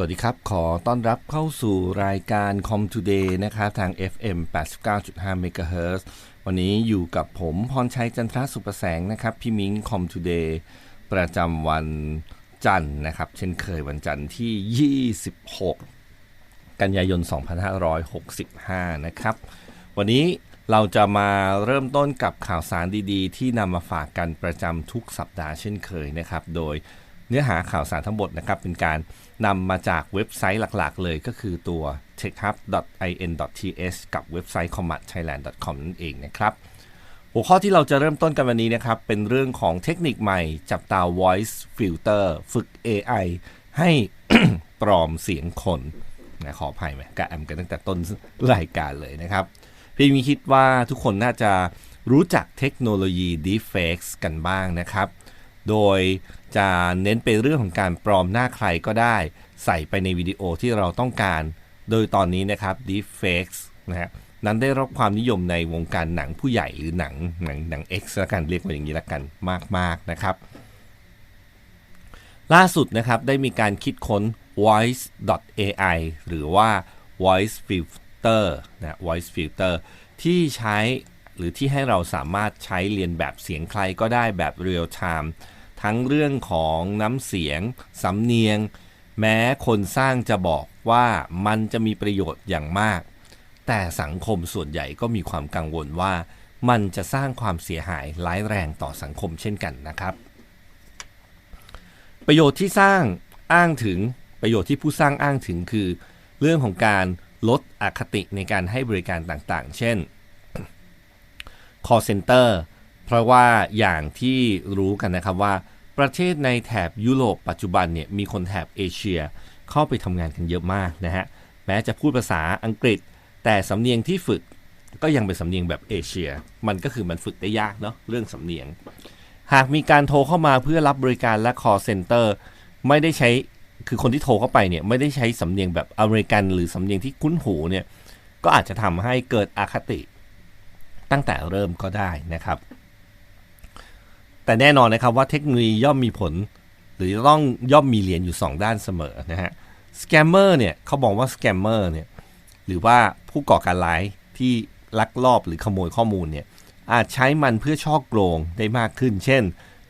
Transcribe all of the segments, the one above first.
สวัสดีครับ ขอต้อนรับเข้าสู่รายการ Com Today นะครับทาง FM 89.5 MHz วันนี้อยู่กับผมพรชัยจันทรสุประแสงนะครับ พี่มิง Com Today ประจำวันจันทร์นะครับ เช่นเคยวันจันทร์ที่ 26 กันยายน 2565 นะครับ วันนี้เราจะมาเริ่มต้นกับข่าวสารดีๆ ที่นำมาฝากกันประจำทุกสัปดาห์เช่นเคยนะครับ โดยเนื้อหาข่าวสารทั้งหมดนะครับเป็นการ นำมาจากเว็บไซต์หลักๆ เลยก็คือตัว techhub.in.th กับเว็บไซต์ commatthailand.com นั่นเองนะครับ หัวข้อที่เราจะเริ่มต้นกันวันนี้นะครับ เป็นเรื่องของเทคนิคใหม่ จับตา voice filter ฝึก AI ให้ปลอมเสียงคนนะขออภัยไหมกะแอมกันตั้งแต่ต้นรายการเลยนะครับ พี่มีคิดว่าทุกคนน่าจะรู้จักเทคโนโลยี deepfakes กันบ้างนะครับ โดย จะเน้นไปเรื่องของการปลอมหน้าใครก็ได้ ใส่ไปในวิดีโอที่เราต้องการ โดยตอนนี้นะครับ deepfakes นะฮะนั้นได้รับความนิยมในวงการหนังผู้ใหญ่หรือหนังหนังหนัง X ละกันเรียกว่าอย่างนี้ละกันมากๆนะครับ ล่าสุดนะครับได้มีการคิดค้น voice.ai หรือว่า voice filter นะ voice filter ที่ใช้หรือที่ให้เราสามารถใช้เรียนแบบเสียงใครก็ได้แบบ real time ทั้งเรื่องของน้ำเสียง สำเนียง แม้คนสร้างจะบอกว่ามันจะมีประโยชน์อย่างมาก แต่สังคมส่วนใหญ่ก็มีความกังวลว่า มันจะสร้างความเสียหายร้ายแรงต่อสังคมเช่นกันนะครับ ประโยชน์ที่สร้างอ้างถึงประโยชน์ที่ผู้สร้างอ้างถึงคือ เรื่องของการลดอคติในการให้บริการต่างๆ เช่น call center เพราะว่าอย่างที่รู้กันนะครับว่าประเทศในแถบยุโรปปัจจุบันเนี่ยมีคนแถบเอเชียเข้าไปทำงานกันเยอะมากนะฮะแม้จะพูดภาษาอังกฤษ แต่สำเนียงที่ฝึกก็ยังเป็นสำเนียงแบบเอเชีย มันก็คือมันฝึกได้ยากเนาะเรื่องสำเนียง หากมีการโทรเข้ามาเพื่อรับบริการและ call center ไม่ได้ใช้คือคนที่โทรเข้าไปเนี่ยไม่ได้ใช้สำเนียงแบบอเมริกัน หรือสำเนียงที่คุ้นหูเนี่ยก็อาจจะทำให้เกิดอคติตั้งแต่เริ่มก็ได้นะครับ แต่แน่นอนนะครับว่าเทคโนโลยีย่อมมีผล หรือต้องย่อมมีเหรียญอยู่ 2 ด้านเสมอนะฮะสแกมเมอร์เนี่ยเขาบอกว่าสแกมเมอร์เนี่ยหรือว่าผู้ก่อการร้ายที่ลักลอบหรือขโมยข้อมูลเนี่ยอาจใช้มันเพื่อช่อโกงได้มากขึ้น เช่น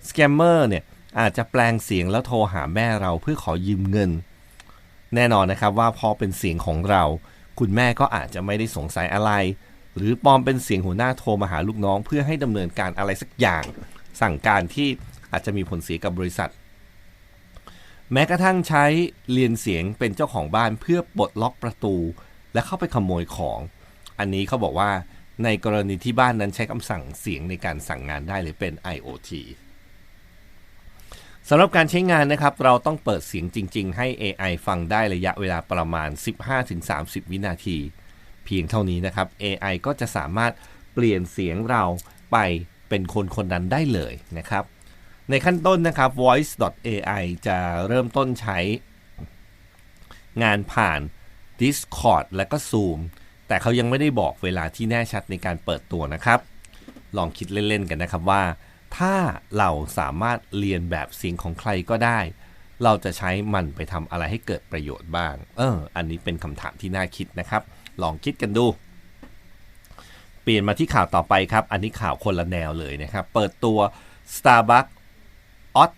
สแกมเมอร์เนี่ยอาจจะแปลงเสียงแล้วโทรหาแม่เราเพื่อขอยืมเงิน แน่นอนนะครับว่าพอเป็นเสียงของเรา คุณแม่ก็อาจจะไม่ได้สงสัยอะไร หรือปลอมเป็นเสียงหัวหน้าโทรมาหาลูกน้อง เพื่อให้ดำเนินการอะไรสักอย่าง สั่งการที่อาจจะมีผลเสียกับบริษัท แม้กระทั่งใช้เรียนเสียงเป็นเจ้าของบ้านเพื่อปลดล็อกประตู และเข้าไปขโมยของ อันนี้เขาบอกว่าในกรณีที่บ้านนั้นใช้คำสั่งเสียงในการสั่งงานได้เลยเป็น IoT สำหรับการใช้งานนะครับ เราต้องเปิดเสียงจริง ๆ ให้ AI ฟังได้ระยะเวลาประมาณ 15-30 วินาที เพียงเท่านี้นะครับ AI ก็จะสามารถเปลี่ยนเสียงเราไป เป็นคนคนนั้นได้เลยนะครับ ในขั้นต้นนะครับ voice.ai จะเริ่มต้นใช้ งานผ่าน Discord และก็ Zoom แต่เขายังไม่ได้บอกเวลาที่แน่ชัดในการเปิดตัวนะครับ ลองคิดเล่น ๆ กันนะครับว่า ถ้าเราสามารถเรียนแบบเสียงของใครก็ได้ เราจะใช้มันไปทำอะไรให้เกิดประโยชน์บ้าง เออ อันนี้เป็นคำถามที่น่าคิดนะครับ ลองคิดกันดู ปลี่ยนมาที่ข่าวต่อไปครับ อันนี้ข่าวคนละแนวเลยนะครับ เปิดตัว Starbucks Odd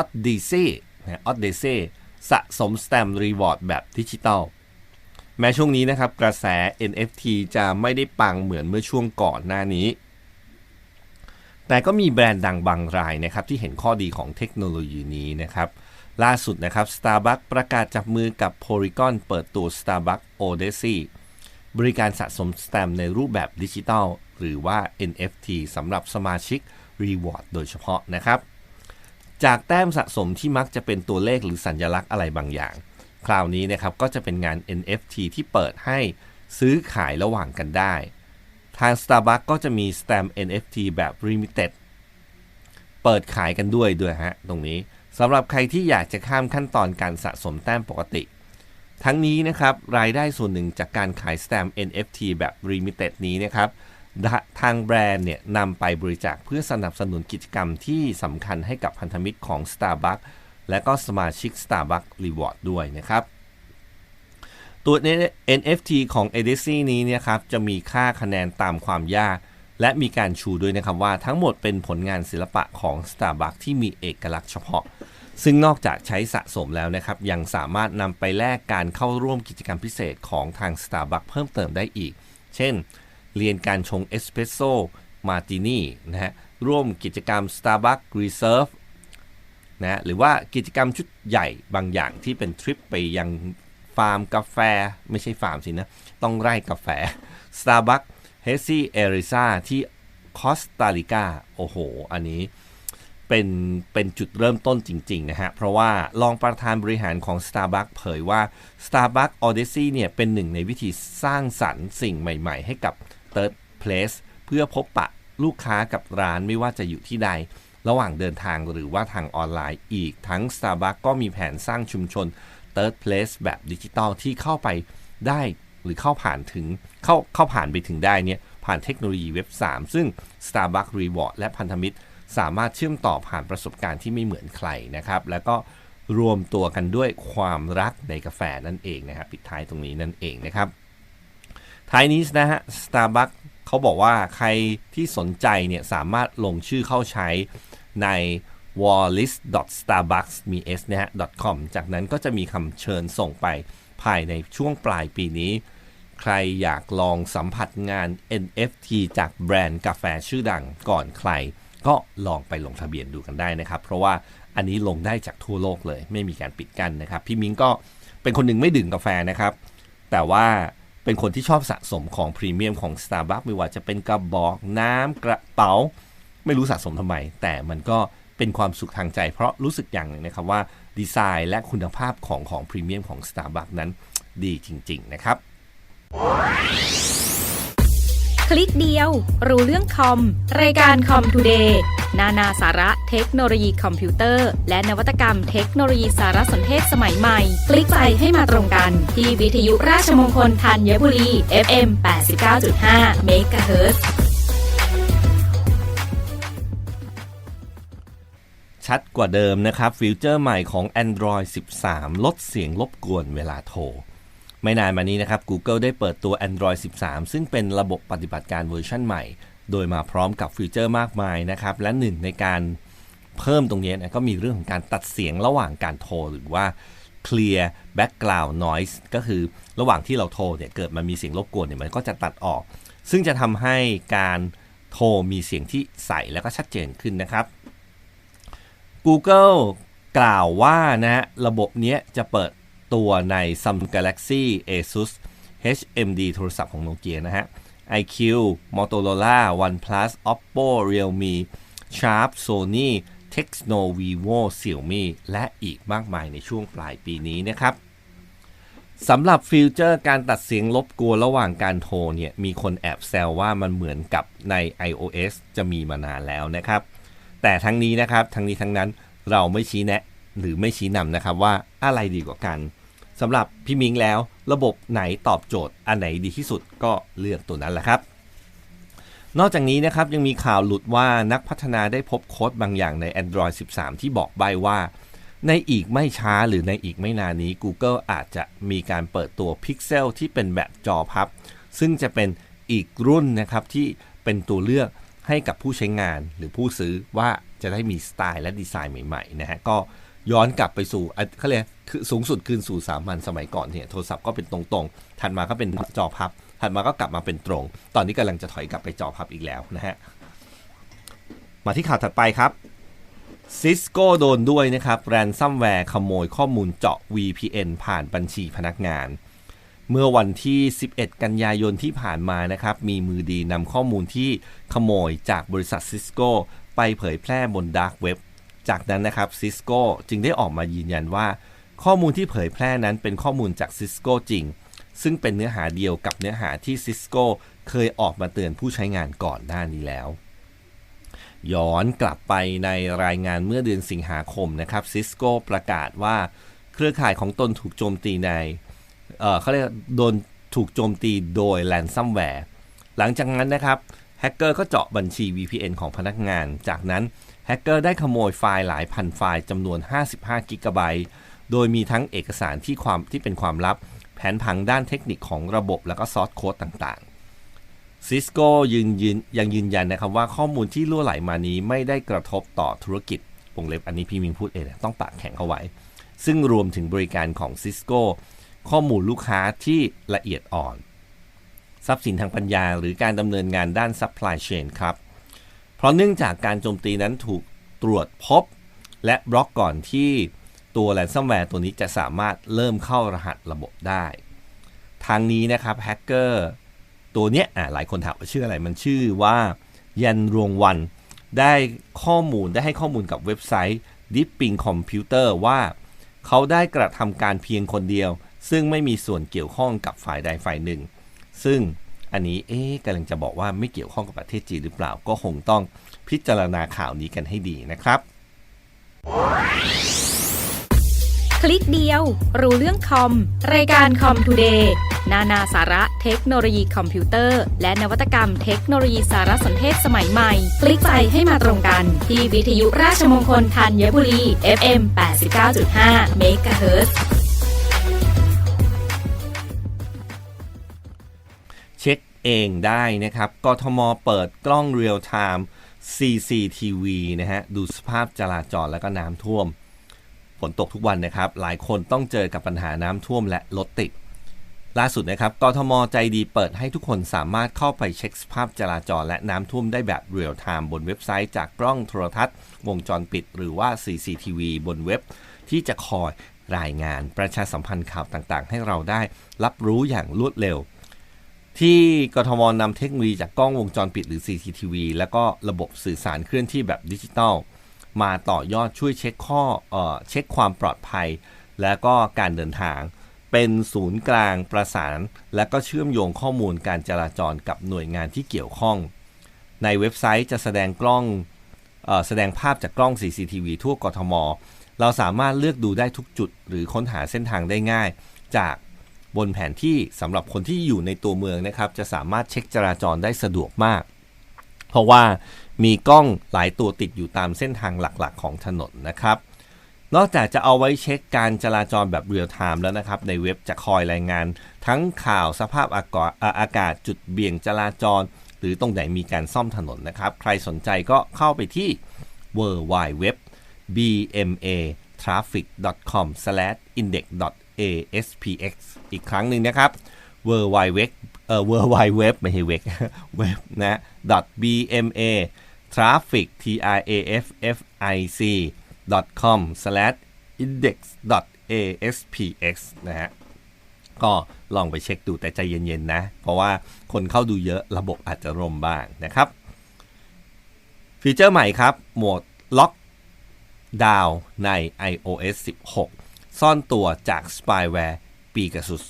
Odyssey นะ Odyssey สะสมสแตมป์รีวอร์ดแบบดิจิตอลแม้ช่วงนี้นะครับ กระแส NFT จะไม่ได้ปังเหมือนเมื่อช่วงก่อนหน้านี้ แต่ก็มีแบรนด์ดังบางรายนะครับ ที่เห็นข้อดีของเทคโนโลยีนี้นะครับ ล่าสุดนะครับ Starbucks ประกาศจับมือกับ Polygon เปิดตัว Starbucks Odyssey บริการสะสมสแตมป์ในรูปแบบดิจิทัลหรือว่า NFT สำหรับสมาชิก Reward โดยเฉพาะนะครับ จากแต้มสะสมที่มักจะเป็นตัวเลขหรือสัญลักษณ์อะไรบางอย่าง คราวนี้นะครับก็จะเป็นงาน NFT ที่เปิดให้ซื้อขายระหว่างกันได้ ทาง Starbucks ก็จะมี Stamp NFT แบบ Limited เปิดขายกันด้วยด้วยฮะตรงนี้สำหรับใครที่อยากจะข้ามขั้นตอนการสะสมแต้มปกติ ทั้งนี้นะครับรายได้ส่วนหนึ่งจากการขาย Stamp NFT แบบ Limited นี้นะครับทางแบรนด์เนี่ยนำไปบริจาคเพื่อสนับสนุนกิจกรรมที่สำคัญให้กับพันธมิตรของ Starbucks และก็สมาชิก Starbucks Reward ด้วยนะครับ ตัว NFT ของ e d i c y นี้เนี่ยครับจะมีค่าคะแนนตามความยาก และมีการชูด้วยนะครับว่าทั้งหมดเป็นผลงานศิลปะของ Starbucks ที่มีเอกลักษณ์เฉพาะ ซึ่งนอกจากใช้สะสมแล้วนะครับ ยังสามารถนำไปแลกการเข้าร่วมกิจกรรมพิเศษของทาง Starbucks เพิ่มเติมได้อีก เช่น เรียนการชงเอสเปรสโซมาตินี่นะฮะ ร่วมกิจกรรม Starbucks Reserve นะหรือว่ากิจกรรมชุดใหญ่บางอย่างที่เป็นทริปไปยังฟาร์มกาแฟ ไม่ใช่ฟาร์มสินะ ต้องไร่กาแฟ Starbucks h e s y a r i z a ที่คอสตาริกาโอ้โห อันนี้ เป็นเป็นจุดเริ่มต้นจริงๆนะฮะ เพราะว่ารองประธานบริหารของ Starbucks เผยว่า Starbucks Odyssey เนี่ยเป็นหนึ่งในวิธีสร้างสรรค์สิ่งใหม่ๆ ให้กับ Third Place เพื่อพบปะลูกค้ากับร้านไม่ว่าจะอยู่ที่ใด ระหว่างเดินทางหรือว่าทางออนไลน์อีกทั้ง Starbucks ก็มีแผนสร้างชุมชน Third Place แบบดิจิตอลที่เข้าไปได้หรือเข้าผ่านถึงเข้าเข้าผ่านไปถึงได้เนี่ยผ่านเทคโนโลยีเว็บ 3 ซึ่ง Starbucks Reward และพันธมิตร สามารถเชื่อมต่อผ่านประสบการณ์ที่ไม่เหมือนใครนะครับ แล้วก็รวมตัวกันด้วยความรักในกาแฟนั่นเองนะครับปิดท้ายตรงนี้นั่นเองนะครับท้ายนี้นะฮะ Starbucks เขาบอกว่าใครที่สนใจเนี่ยสามารถลงชื่อเข้าใช้ใน wallis.starbucks มี s นะฮะ .com จากนั้นก็จะมีคำเชิญส่งไปภายในช่วงปลายปีนี้ ใครอยากลองสัมผัสงาน NFT จากแบรนด์กาแฟชื่อดังก่อนใคร ก็ลองไปลงทะเบียนดูกันได้นะครับ เพราะว่าอันนี้ลงได้จากทั่วโลกเลย ไม่มีการปิดกั้นนะครับ พี่มิ้งก็เป็นคนหนึ่งไม่ดื่มกาแฟนะครับ แต่ว่าเป็นคนที่ชอบสะสมของพรีเมียมของ Starbucks ไม่ว่าจะเป็นกระบอกน้ำกระเป๋า ไม่รู้สะสมทำไม แต่มันก็เป็นความสุขทางใจ เพราะรู้สึกอย่างหนึ่งนะครับว่าดีไซน์และคุณภาพของของพรีเมียมของ Starbucks นั้นดีจริง ๆ นะครับ คลิกเดียว รู้เรื่องคอม รายการคอมทูเดย์นานาสาระเทคโนโลยีคอมพิวเตอร์ และนวัตกรรมเทคโนโลยีสารสนเทศสมัยใหม่ คลิกไปให้มาตรงกัน ที่วิทยุราชมงคลธัญบุรี FM 89.5 MHz ชัดกว่าเดิมนะครับ ฟิวเจอร์ใหม่ของ Android 13 ลดเสียงรบกวนเวลาโทร ไม่นานมานี้นะครับ Google ได้เปิดตัว Android 13 ซึ่งเป็นระบบปฏิบัติการเวอร์ชันใหม่ โดยมาพร้อมกับฟีเจอร์มากมายนะครับ และหนึ่งในการเพิ่มตรงนี้นะก็มีเรื่องของการตัดเสียงระหว่างการโทรหรือว่า clear background noise ก็คือระหว่างที่เราโทรเนี่ยเกิดมันมีเสียงรบกวนเนี่ยมันก็จะตัดออก ซึ่งจะทำให้การโทรมีเสียงที่ใสแล้วก็ชัดเจนขึ้นนะครับ Google กล่าวว่านะฮะระบบนี้จะเปิด ตัวใน Samsung Galaxy Asus HMD โทรศัพท์ของโนเกียนะฮะ IQ Motorola OnePlus Oppo Realme Sharp Sony Tecno Vivo Xiaomi และอีกมากมายในช่วงปลายปีนี้นะครับสำหรับฟิวเจอร์การตัดเสียงรบกลัวระหว่างการโทรเนี่ย มีคนแอบแซวว่ามันเหมือนกับใน iOS จะมีมานานแล้วนะครับ แต่ทั้งนี้นะครับ ทั้งนี้ทั้งนั้นเราไม่ชี้แนะ หรือไม่ชี้นำนะครับว่าอะไรดีกว่ากันสำหรับพี่มิงแล้ว ระบบไหนตอบโจทย์อันไหนดีที่สุดก็เลือกตัวนั้นแหละครับ นอกจากนี้นะครับยังมีข่าวหลุดว่านักพัฒนาได้พบโค้ดบางอย่างใน Android 13 ที่บอกใบว่า ในอีกไม่ช้าหรือในอีกไม่นานนี้ Google อาจจะมีการเปิดตัว Pixel ที่เป็นแบบจอพับ ซึ่งจะเป็นอีกรุ่นนะครับที่เป็นตัวเลือกให้กับผู้ใช้งานหรือผู้ซื้อว่าจะได้มีสไตล์และดีไซน์ใหม่ๆนะฮะก็ ย้อนกลับไปสู่เขาเรียกคือสูงสุดคืนสู่สามัญสมัยก่อนเนี่ยโทรศัพท์ก็เป็นตรงๆ ถัดมาก็เป็นจอพับ ถัดมาก็กลับมาเป็นตรง ตอนนี้กำลังจะถอยกลับไปจอพับอีกแล้วนะฮะ มาที่ข่าวถัดไปครับ Cisco โดนด้วยนะครับแรนซัมแวร์ขโมยข้อมูลเจาะ VPN ผ่านบัญชีพนักงาน เมื่อวันที่ 11 กันยายนที่ผ่านมานะครับ มีมือดีนำข้อมูลที่ขโมยจากบริษัท Cisco ไปเผยแพร่บน Dark Web จากนั้นนะครับ Cisco จึงได้ออกมายืนยันว่า ข้อมูลที่เผยแพร่นั้นเป็นข้อมูลจาก Cisco จริง ซึ่งเป็นเนื้อหาเดียวกับเนื้อหาที่ Cisco เคยออกมาเตือนผู้ใช้งานก่อนหน้านี้แล้ว ย้อนกลับไปในรายงานเมื่อเดือนสิงหาคมนะครับ Cisco ประกาศว่าเครือข่ายของตนถูกโจมตีในเเขาเรียกโดนถูกโจมตีโดย ransomware หลังจากนั้นนะครับแฮกเกอร์ก็เจาะบัญชี VPN ของพนักงาน จากนั้น แฮกเกอร์ได้ขโมยไฟล์หลายพันไฟล์จำนวน 55 กิกะไบต์ โดยมีทั้งเอกสารที่ความที่เป็นความลับ แผนผังด้านเทคนิคของระบบแล้วก็ซอสโค้ดต่างๆซิสโก้ยืนยืนยังยืนยันนะครับว่าข้อมูลที่ล่วไหลมานี้ไม่ได้กระทบต่อธุรกิจวงเล็บอันนี้พี่มิงพูดเองนะต้องปากแข็งเข้าไว้ ซึ่งรวมถึงบริการของซิสโก้ข้อมูลลูกค้าที่ละเอียดอ่อน ทรัพย์สินทางปัญญาหรือการดำเนินงานด้าน supply chain ครับ ราะเนื่องจากการโจมตีนั้นถูกตรวจพบ และบล็อกก่อนที่ตัว ransomware ตัวนี้จะสามารถเริ่มเข้ารหัสระบบได้ ทางนี้นะครับแฮกเกอร์ตัวเนี้ยอ่าหลายคนถามว่าชื่ออะไรมันชื่อว่ายันรวงวันได้ข้อมูลได้ให้ข้อมูลกับเว็บไซต์ Dipping Computer ว่า เขาได้กระทำการเพียงคนเดียว ซึ่งไม่มีส่วนเกี่ยวข้องกับฝ่ายใดฝ่ายหนึ่ง ซึ่ง อันนี้เอ๊ะกำลังจะบอกว่าไม่เกี่ยวข้องกับประเทศจีนหรือเปล่าก็คงต้องพิจารณาข่าวนี้กันให้ดีนะครับ คลิกเดียว รู้เรื่องคอม รายการคอมทูเดย์นานาสาระเทคโนโลยีคอมพิวเตอร์ และนวัตกรรมเทคโนโลยีสารสนเทศสมัยใหม่ คลิกไปให้มาตรงกัน ที่วิทยุราชมงคลธัญบุรี FM 89.5 MHz เองได้นะครับ กทมเปิดกล้องเรียลไทม์ CCTV นะฮะ ดูสภาพจราจรแล้วก็น้ำท่วม ฝนตกทุกวันนะครับ หลายคนต้องเจอกับปัญหาน้ำท่วมและรถติด ล่าสุดนะครับ กทมใจดีเปิดให้ทุกคนสามารถเข้าไปเช็คสภาพจราจรและน้ำท่วมได้แบบเรียลไทม์บนเว็บไซต์จากกล้องโทรทัศน์ วงจรปิด หรือว่า CCTV บนเว็บ ที่จะคอยรายงานประชาสัมพันธ์ข่าวต่างๆ ให้เราได้รับรู้อย่างรวดเร็ว ที่กทมนำเทคโนโลยีจากกล้องวงจรปิดหรือ CCTV แล้วก็ระบบสื่อสารเคลื่อนที่แบบดิจิตอลมาต่อยอดช่วยเช็คข้อเอ่อเช็คความปลอดภัย และก็การเดินทาง เป็นศูนย์กลางประสาน และก็เชื่อมโยงข้อมูลการจราจรกับหน่วยงานที่เกี่ยวข้อง ในเว็บไซต์จะแสดงกล้องออแสดงภาพจากกล้อง CCTV ทั่วกทม เราสามารถเลือกดูได้ทุกจุด หรือค้นหาเส้นทางได้ง่าย จาก บนแผนที่สำหรับคนที่อยู่ในตัวเมืองนะครับ จะสามารถเช็คจราจรได้สะดวกมาก เพราะว่ามีกล้องหลายตัวติดอยู่ตามเส้นทางหลักๆ ของถนนนะครับนอกจากจะเอาไว้เช็คการจราจรแบบเรียลไทม์แล้วนะครับ ในเว็บจะคอยรายงาน ทั้งข่าวสภาพอากาศอากาศจุดเบี่ยงจราจร หรือตรงไหนมีการซ่อมถนนนะครับ ใครสนใจก็เข้าไปที่ w w w bma traffic.com index aspx อีกครั้งหนึ่งนะครับ w w w เอ่อ w w w ไม่ใช่เว็บเว็บนะ .bma traffic t r a f f i c com slash index aspx นะฮะก็ลองไปเช็คดูแต่ใจเย็นๆนะ เพราะว่าคนเข้าดูเยอะระบบอาจจะร่มบ้างนะครับ ฟีเจอร์ใหม่ครับ โหมดล็อกดาวน์ใน iOS 16 ซ่อนตัวจาก spyware Pegasus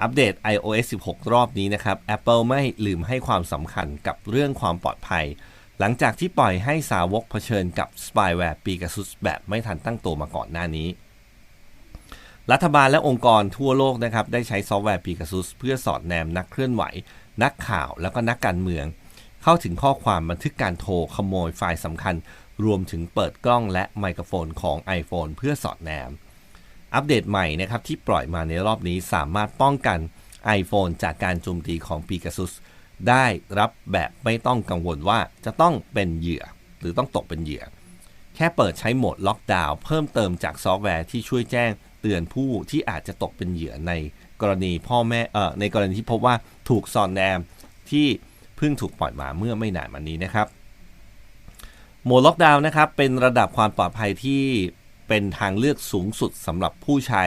อัปเดต iOS 16 รอบนี้นะครับ Apple ไม่ลืมให้ความสำคัญกับเรื่องความปลอดภัย หลังจากที่ปล่อยให้สาวกเผชิญกับ spyware Pegasus แบบไม่ทันตั้งตัวมาก่อนหน้านี้ รัฐบาลและองค์กรทั่วโลกนะครับได้ใช้ซอฟต์แวร์ Pegasus เพื่อสอดแนมนักเคลื่อนไหว นักข่าวแล้วก็นักการเมือง เข้าถึงข้อความบันทึกการโทรขโมยไฟล์สำคัญ รวมถึงเปิดกล้องและไมโครโฟนของ iPhone เพื่อสอดแนม อัปเดตใหม่นะครับที่ปล่อยมาในรอบนี้สามารถป้องกัน iPhone จากการโจมตีของ Pegasus ได้รับแบบไม่ต้องกังวลว่าจะต้องเป็นเหยื่อ หรือต้องตกเป็นเหยื่อ แค่เปิดใช้โหมดล็อกดาวน์เพิ่มเติมจากซอฟต์แวร์ที่ช่วยแจ้งเตือนผู้ที่อาจจะตกเป็นเหยื่อในกรณีพ่อแม่เอ่อในกรณีที่พบว่าถูกซอนแนมที่เพิ่งถูกปล่อยมาเมื่อไม่นานมานี้นะครับโหมดล็อกดาวน์นะครับเป็นระดับความปลอดภัยที่ เป็นทางเลือกสูงสุดสำหรับผู้ใช้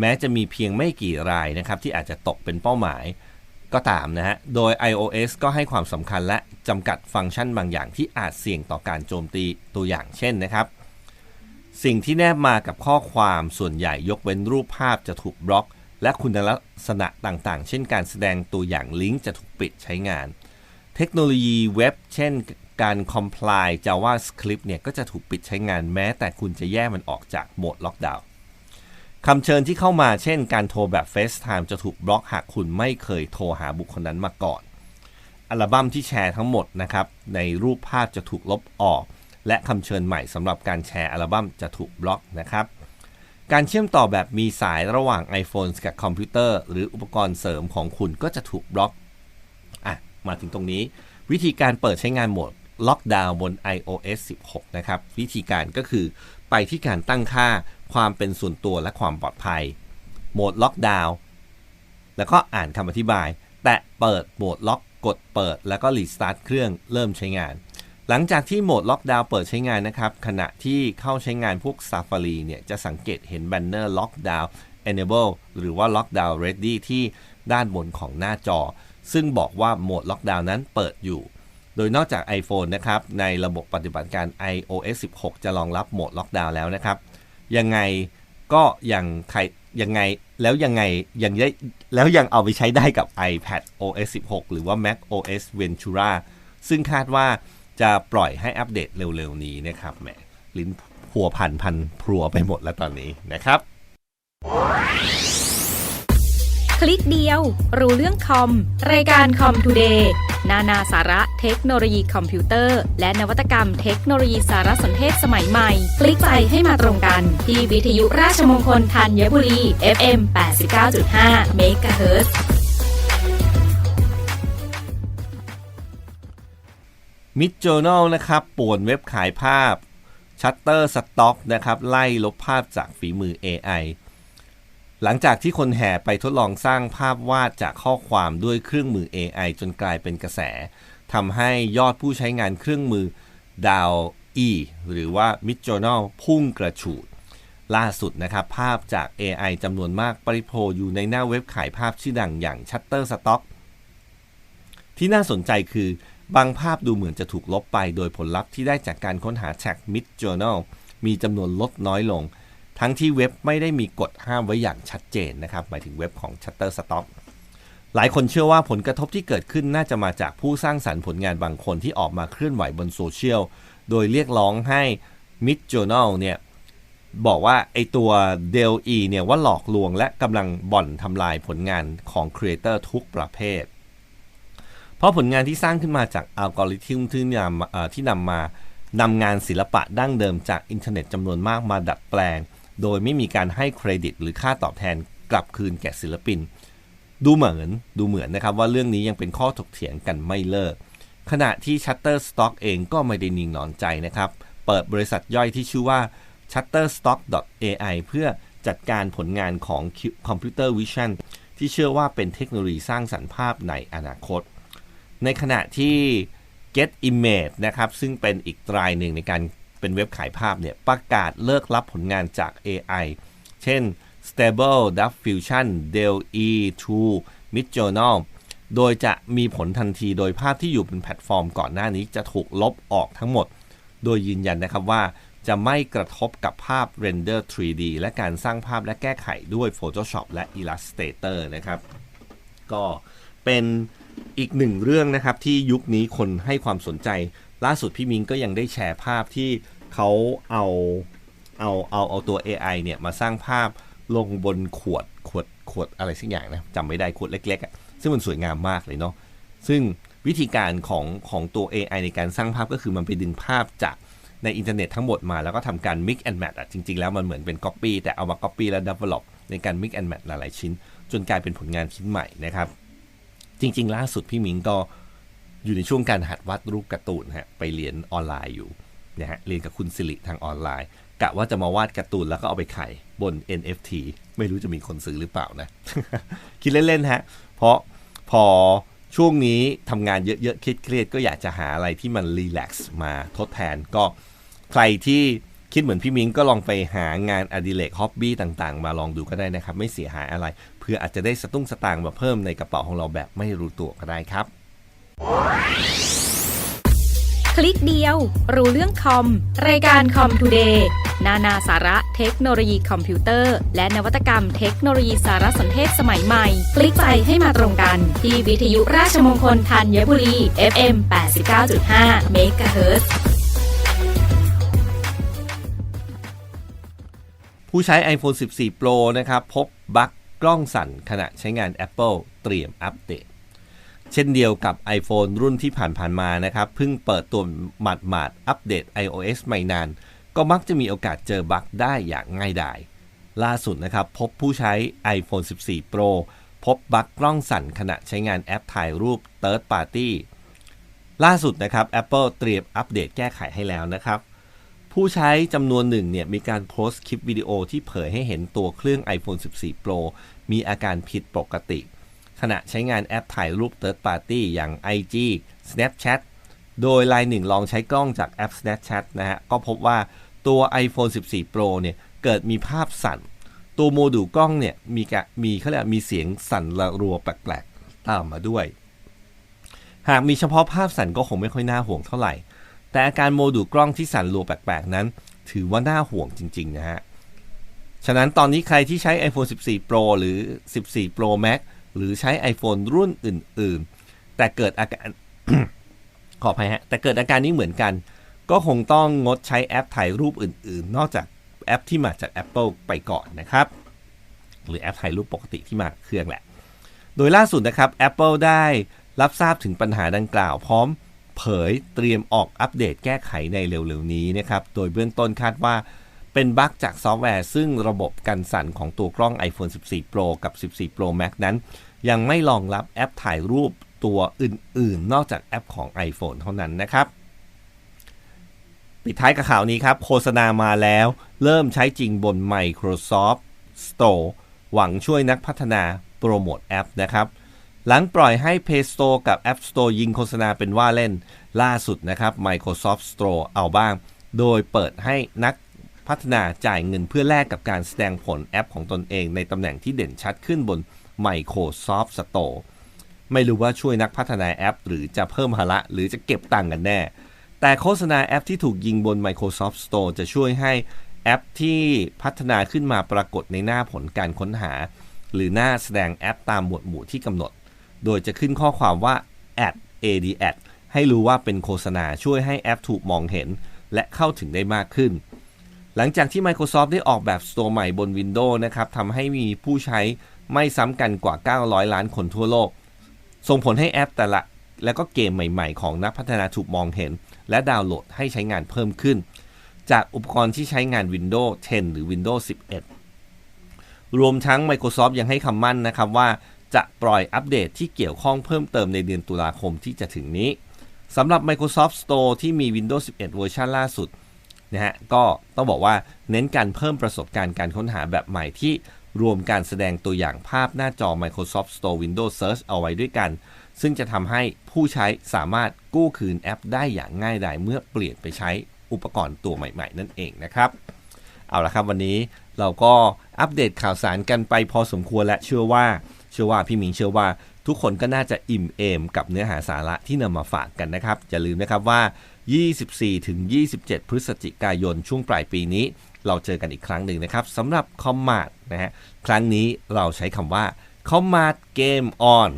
แม้จะมีเพียงไม่กี่รายนะครับ ที่อาจจะตกเป็นเป้าหมายก็ตามนะฮะ โดย iOS ก็ให้ความสำคัญและจำกัดฟังก์ชันบางอย่างที่อาจเสี่ยงต่อการโจมตีตัวอย่างเช่นนะครับ สิ่งที่แนบมากับข้อความส่วนใหญ่ยกเว้นรูปภาพจะถูกบล็อก และคุณลักษณะต่างๆ เช่นการแสดงตัวอย่างลิงก์จะถูกปิดใช้งาน เทคโนโลยีเว็บ เช่น การ comply JavaScript เนี่ยก็จะถูกปิดใช้งานแม้ แต่คุณจะแยกมันออกจากโหมดล็อกดาวน์คำเชิญที่เข้ามาเช่น การโทรแบบ FaceTime จะถูกบล็อกหากคุณไม่เคยโทรหาบุคคลนั้นมาก่อน อัลบั้มที่แชร์ทั้งหมดนะครับ ในรูปภาพจะถูกลบออก และคำเชิญใหม่สำหรับการแชร์อัลบั้มจะถูกบล็อกนะครับ การเชื่อมต่อแบบมีสายระหว่าง iPhone กับคอมพิวเตอร์ หรืออุปกรณ์เสริมของคุณก็จะถูกบล็อกอะมาถึงตรงนี้ วิธีการเปิดใช้งานโหมด ล็อกดาวน์บน iOS 16 นะครับ วิธีการก็คือไปที่การตั้งค่าความเป็นส่วนตัวและความปลอดภัย โหมดล็อกดาวน์แล้วก็อ่านคำอธิบาย แตะเปิดโหมดล็อกกดเปิด แล้วก็รีสตาร์ทเครื่องเริ่มใช้งาน หลังจากที่โหมดล็อกดาวน์เปิดใช้งานนะครับ ขณะที่เข้าใช้งานพวก Safari เนี่ยจะสังเกตเห็นแบนเนอร์ล็อกดาวน์ enable หรือว่า lockdown ready ที่ด้านบนของหน้าจอ ซึ่งบอกว่าโหมดล็อกดาวน์นั้นเปิดอยู่ โดยนอกจาก iPhone นะครับ ในระบบปฏิบัติการ iOS 16 จะรองรับโหมดล็อกดาวน์แล้วนะครับ ยังไงก็ยังใครยังไงแล้วยังไงยังได้แล้วยังเอาไปใช้ได้กับ iPad OS 16 หรือว่า Mac OS Ventura ซึ่งคาดว่าจะปล่อยให้อัปเดตเร็วๆนี้นะครับแหมลิ้นพัวพันพันพรัวไปหมดแล้วตอนนี้นะครับ ลิกเดียว รู้เรื่องคอม รายการคอมทูเดย์นานาสาระเทคโนโลยีคอมพิวเตอร์ และนวัตกรรมเทคโนโลยีสารสนเทศสมัยใหม่ คลิกไปให้มาตรงกัน ที่วิทยุราชมงคลธัญบุรี FM 89.5 MHz Mid Journal นะครับป่วนเว็บขายภาพ Shutterstock นะครับ ไล่ลบภาพจากฝีมือ AI หลังจากที่คนแห่ไปทดลองสร้างภาพวาดจากข้อความด้วยเครื่องมือ AI จนกลายเป็นกระแสทำให้ยอดผู้ใช้งานเครื่องมือดาว E หรือว่า Mid Journal พุ่งกระฉูด ล่าสุดนะครับ ภาพจาก AI จำนวนมากปริโพอยู่ในหน้าเว็บขายภาพชื่อดังอย่าง Shutterstock ที่น่าสนใจคือบางภาพดูเหมือนจะถูกลบไป โดยผลลัพธ์ที่ได้จากการค้นหาแท็ก Mid Journal มีจำนวนลดน้อยลง ทั้งที่เว็บไม่ได้มีกฎห้ามไว้อย่างชัดเจนนะครับหมายถึงเว็บของ Shutterstock หลายคนเชื่อว่าผลกระทบที่เกิดขึ้นน่าจะมาจากผู้สร้างสรรค์ผลงานบางคนที่ออกมาเคลื่อนไหวบนโซเชียล โดยเรียกร้องให้ Mid Journal เนี่ยบอกว่าไอตัว d e l E เนี่ยว่าหลอกลวงและกำลังบ่อนทำลายผลงานของครีเอเตอร์ทุกประเภท เพราะผลงานที่สร้างขึ้นมาจากอัลกอริทึมที่นำที่นำมานำงานศิลปะดั้งเดิมจากอินเทอร์เน็ตจำนวนมากมาดัดแปลง โดยไม่มีการให้เครดิต หรือค่าตอบแทนกลับคืนแก่ศิลปิน ดูเหมือนดูเหมือนนะครับว่าเรื่องนี้ยังเป็นข้อถกเถียงกันไม่เลิก ขณะที่ Shutterstock เองก็ไม่ได้นิ่งนอนใจนะครับ เปิดบริษัทย่อยที่ชื่อว่า Shutterstock.ai เพื่อจัดการผลงานของ Computer Vision ที่เชื่อว่าเป็นเทคโนโลยีสร้างสรรค์ภาพในอนาคต ในขณะที่ Get Image นะครับซึ่งเป็นอีกรายหนึ่งในการ เป็นเว็บขายภาพเนี่ยประกาศเลิกรับผลงานจาก AI เช่น Stable Diffusion Dell E 2 Midjourney โดยจะมีผลทันทีโดยภาพที่อยู่บนแพลตฟอร์มก่อนหน้านี้จะถูกลบออกทั้งหมด โดยยืนยันนะครับว่าจะไม่กระทบกับภาพ Render 3D และการสร้างภาพและแก้ไขด้วย Photoshop และ Illustrator นะครับ ก็เป็นอีกหนึ่งเรื่องนะครับที่ยุคนี้คนให้ความสนใจ ล่าสุดพี่มิงก็ยังได้แชร์ภาพที่ เขาเอาเอาเอาเอาตัว AI เนี่ยมาสร้างภาพลงบนขวดขวดขวดอะไรสักอย่างนะจำไม่ได้ขวดเล็กๆอะ่ะซึ่งมันสวยงามมากเลยเนาะซึ่งวิธีการของของตัว AI ในการสร้างภาพก็คือมันไปดึงภาพจากในอินเทอร์เน็ตทั้งหมดมาแล้วก็ทำการ mix and match อะจริง ๆ แล้วมันเหมือนเป็น copy แต่เอามา copy แล้ว develop ในการ mix and match หลายๆชิ้น จนกลายเป็นผลงานชิ้นใหม่นะครับ จริง ๆ ล่าสุดพี่มิงก็อยู่ในช่วงการหัดวาดรูปการ์ตูนฮะไปเรียนออนไลน์อยู่ นะฮะเรียนกับคุณสิริทางออนไลน์กะว่าจะมาวาดการ์ตูนแล้วก็เอาไปขายบน NFT ไม่รู้จะมีคนซื้อหรือเปล่านะ คิดเล่นๆฮะ เพราะพอช่วงนี้ทำงานเยอะๆเครียดๆก็อยากจะหาอะไรที่มันรีแลกซ์มาทดแทนก็ใครที่คิดเหมือนพี่มิ้งก็ลองไปหางานอดิเรกฮ็อบบี้ต่างๆ มาลองดูก็ได้นะครับ ไม่เสียหายอะไร เพื่ออาจจะได้สตุ้งสตางค์มาเพิ่มในกระเป๋าของเราแบบไม่รู้ตัวก็ได้ครับ คลิกเดียว รู้เรื่องคอม รายการคอมทูเดย์นานาสาระเทคโนโลยีคอมพิวเตอร์ และนวัตกรรมเทคโนโลยีสารสนเทศสมัยใหม่ คลิกใจให้มาตรงกัน ที่วิทยุราชมงคลธัญบุรี FM 89.5 MHz ผู้ใช้ iPhone 14 Pro นะครับ พบบั๊กกล้องสั่นขณะใช้งาน Apple เตรียมอัปเดต เช่นเดียวกับ iPhone รุ่นที่ผ่านๆมานะครับเพิ่งเปิดตัวหมาดหมาดๆอัปเดต iOS ไม่นาน ก็มักจะมีโอกาสเจอบั๊กได้อย่างง่ายดาย ล่าสุดนะครับ พบผู้ใช้ iPhone 14 Pro พบบั๊กกล้องสั่นขณะใช้งานแอปถ่ายรูป Third Party ล่าสุดนะครับ Apple เตรียมอัปเดตแก้ไขให้แล้วนะครับ ผู้ใช้จำนวนหนึ่งเนี่ยมีการโพสต์คลิปวิดีโอที่เผยให้เห็นตัวเครื่อง iPhone 14 Pro มีอาการผิดปกติ ขณะใช้งานแอปถ่ายรูป Third Party อย่าง IG Snapchat โดยลายหนึ่งลองใช้กล้องจากแอป Snapchat นะฮะ ก็พบว่าตัว iPhone 14 Pro เนี่ย เกิดมีภาพสั่น ตัวโมดูลกล้องเนี่ย มีกะมีเขาเรียกมีเสียงสั่นระรัวแปลกๆ ตามมาด้วย หากมีเฉพาะภาพสั่นก็คงไม่ค่อยน่าห่วงเท่าไหร่ แต่อาการโมดูลกล้องที่สั่นรัวแปลกๆ นั้น ถือว่าน่าห่วงจริง ๆ นะฮะ ฉะนั้นตอนนี้ใครที่ใช้ iPhone 14 Pro หรือ 14 Pro Max หรือใช้ iPhone รุ่นอื่น ๆ แต่เกิดอาการขออภัยฮะ แต่เกิดอาการนี้เหมือนกัน ก็คงต้องงดใช้แอปถ่ายรูปอื่น ๆ นอกจากแอปที่มาจาก Apple ไปก่อนนะครับ หรือแอปถ่ายรูปปกติที่มาเครื่องแหละ โดยล่าสุดนะครับ Apple ได้รับทราบถึงปัญหาดังกล่าว พร้อมเผยเตรียมออกอัปเดตแก้ไขในเร็ว ๆ นี้นะครับ โดยเบื้องต้นคาดว่า เป็นบั๊กจากซอฟต์แวร์ ซึ่งระบบกันสั่นของตัวกล้อง iPhone 14 Pro กับ 14 Pro Max นั้น ยังไม่รองรับแอปถ่ายรูปตัวอื่น ๆ นอกจากแอปของ iPhone เท่านั้นนะครับ ปิดท้ายกับข่าวนี้ครับ โฆษณามาแล้ว เริ่มใช้จริงบน Microsoft Store หวังช่วยนักพัฒนาโปรโมทแอปนะครับ หลังปล่อยให้ Play Store กับ App Store ยิงโฆษณาเป็นว่าเล่นล่าสุดนะครับ Microsoft Store เอาบ้าง โดยเปิดให้นัก พัฒนาจ่ายเงินเพื่อแลกกับการแสดงผลแอปของตนเองในตำแหน่งที่เด่นชัดขึ้นบน Microsoft Store ไม่รู้ว่าช่วยนักพัฒนาแอป หรือจะเพิ่มภาระหรือจะเก็บตังค์กันแน่ แต่โฆษณาแอปที่ถูกยิงบน Microsoft Store จะช่วยให้แอปที่พัฒนาขึ้นมาปรากฏในหน้าผลการค้นหา หรือหน้าแสดงแอปตามหมวดหมู่ที่กำหนด โดยจะขึ้นข้อความว่า ad ad ad ให้รู้ว่าเป็นโฆษณาช่วยให้แอปถูกมองเห็น และเข้าถึงได้มากขึ้น หลังจากที่ Microsoft ได้ออกแบบ Store ใหม่บน Windows นะครับทำให้มีผู้ใช้ไม่ซ้ำกันกว่า 900 ล้านคนทั่วโลก ส่งผลให้แอปแต่ละ และก็เกมใหม่ ๆ ของนักพัฒนาถูกมองเห็น และดาวน์โหลดให้ใช้งานเพิ่มขึ้น จากอุปกรณ์ที่ใช้งาน Windows 10 หรือ Windows 11 รวมทั้ง Microsoft ยังให้คำมั่นนะครับว่าจะปล่อยอัปเดตที่เกี่ยวข้องเพิ่มเติมในเดือนตุลาคมที่จะถึงนี้สำหรับ Microsoft Store ที่มี Windows 11 เวอร์ชันล่าสุด นะฮะก็ต้องบอกว่าเน้นการเพิ่มประสบการณ์การค้นหาแบบใหม่ที่รวมการแสดงตัวอย่างภาพหน้าจอ Microsoft Store Windows Search เอาไว้ด้วยกัน ซึ่งจะทำให้ผู้ใช้สามารถกู้คืนแอปได้อย่างง่ายดายเมื่อเปลี่ยนไปใช้อุปกรณ์ตัวใหม่ ๆ นั่นเองนะครับ เอาละครับวันนี้เราก็อัปเดตข่าวสารกันไปพอสมควรและเชื่อว่า เชื่อว่าพี่หมิงเชื่อว่า ทุกคนก็น่าจะอิ่มเอมกับเนื้อหาสาระที่นำมาฝากกันนะครับอย่าลืมนะครับว่า 24 ถึง 27 พฤศจิกายนช่วงปลายปีนี้ เราเจอกันอีกครั้งหนึ่งนะครับสำหรับคอมมาดนะฮะครั้งนี้เราใช้คำว่าคอมมาดเกมออน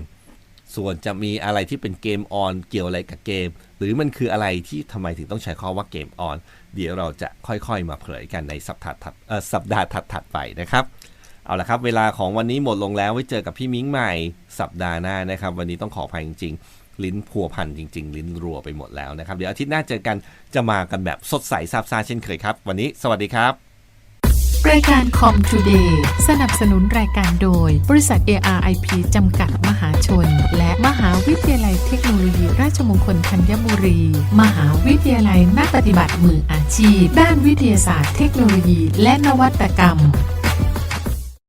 ส่วนจะมีอะไรที่เป็นเกมออนเกี่ยวอะไรกับเกม หรือมันคืออะไรที่ทำไมถึงต้องใช้ข้อว่าเกมออนเดี๋ยวเราจะค่อยๆ มาเผยกันในสัปดาห์ถัดสัปดาห์ถัดๆไปนะครับเอาละครับ เวลาของวันนี้หมดลงแล้วไว้เจอกับพี่มิ้งใหม่สัปดาห์หน้านะครับ วันนี้ต้องขออภัยจริงๆ ลิ้นพัวพันจริง ๆ ลิ้นรัวไปหมดแล้วนะครับ เดี๋ยวอาทิตย์หน้าเจอกันจะมากันแบบสดใสซาบซ่าเช่นเคยครับ วันนี้สวัสดีครับ รายการคอม Today สนับสนุนรายการโดย บริษัท ARIP จำกัดมหาชน และมหาวิทยาลัยเทคโนโลยี ราชมงคลธัญบุรี มหาวิทยาลัยนักปฏิบัติมืออาชีพ ด้านวิทยาศาสตร์เทคโนโลยี และนวัตกรรม